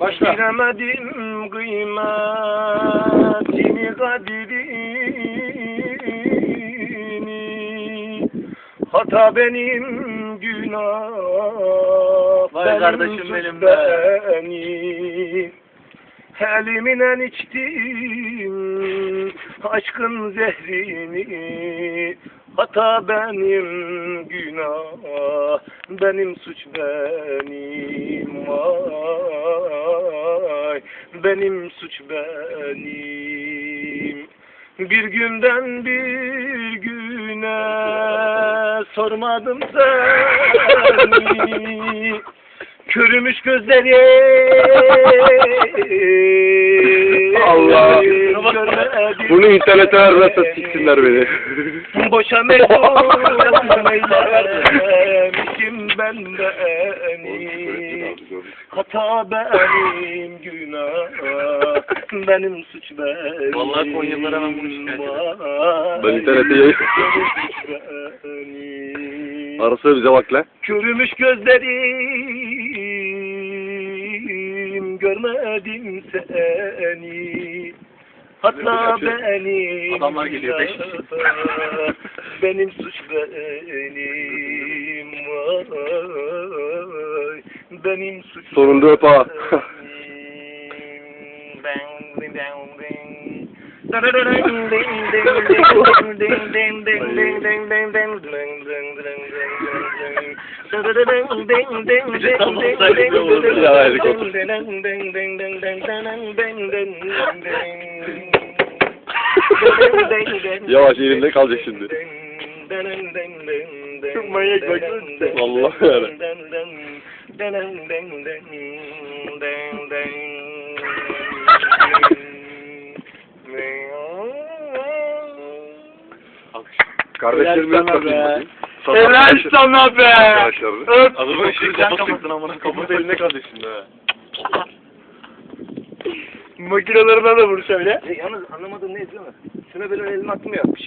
Başla. Bilemedim kıymetini kadirini Hata benim günah Vay benim kardeşim benim be. benim. Elimle içtim aşkın zehrini Hata benim günah benim suç benim Vay benim suç benim. Bir günden bir güne sormadım seni. Körümüş gözleri. Allah. Bunu internete vermezse siksinler beni. Boşa mecbur eylemişim ben beni Hata benim günah benim suç benim Vallahi Konyalılar hemen bunu şikayet eder. Ben internete yayın-. Arası bize bak lan. Çürümüş gözlerim görmedim seni Hatta benim Adamlar geliyor, beş kişi. Benim suç benim vay Benim suç Sonunda öp ha. Yavaş elinde kalacak şimdi. Çok manyak baksana. Allah yani. Kardeşlerimi Helal sana be. Helal sana be. Arkadaşlarını. Öp. Adamın kafası- kafasını amına Kafası koyayım. eline kaldı şimdi ha. Makinelerine de vur şöyle. yalnız anlamadığım ne biliyor musun? Şuna böyle elimi attım ya.